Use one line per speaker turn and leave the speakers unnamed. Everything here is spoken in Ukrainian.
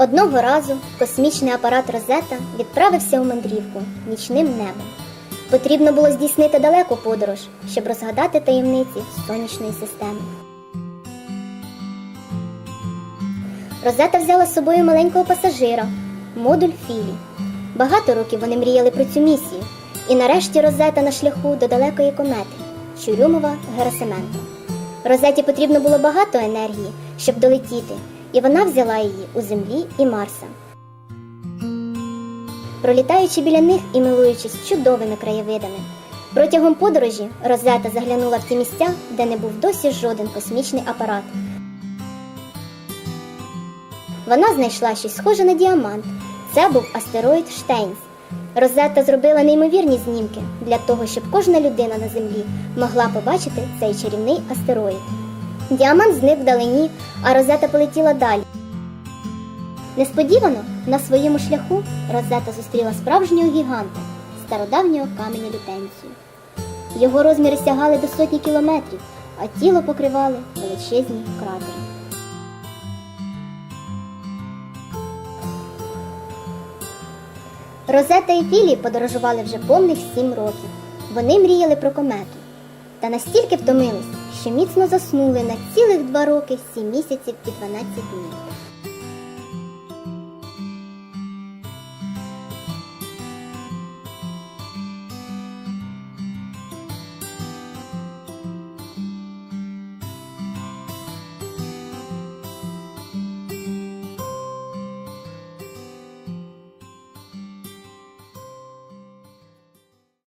Одного разу космічний апарат Розета відправився у мандрівку нічним небом. Потрібно було здійснити далеку подорож, щоб розгадати таємниці сонячної системи. Розета взяла з собою маленького пасажира, модуль Філі. Багато років вони мріяли про цю місію, і нарешті Розета на шляху до далекої комети Чурюмова Герасименко. Розеті потрібно було багато енергії, щоб долетіти, і вона взяла її у Землі і Марса. Пролітаючи біля них і милуючись чудовими краєвидами. Протягом подорожі Розета заглянула в ті місця, де не був досі жоден космічний апарат. Вона знайшла щось схоже на діамант. Це був астероїд Штейнс. Розетта зробила неймовірні знімки для того, щоб кожна людина на землі могла побачити цей чарівний астероїд. Діамант зник вдалині, а Розета полетіла далі. Несподівано на своєму шляху Розета зустріла справжнього гіганта стародавнього каменя лютенцію. Його розміри сягали до сотні кілометрів, а тіло покривали величезні кратери. Розета і Філі подорожували вже повних сім років. Вони мріяли про комету. Та настільки втомились, міцно заснули на цілих два роки, сім місяців і 12 днів.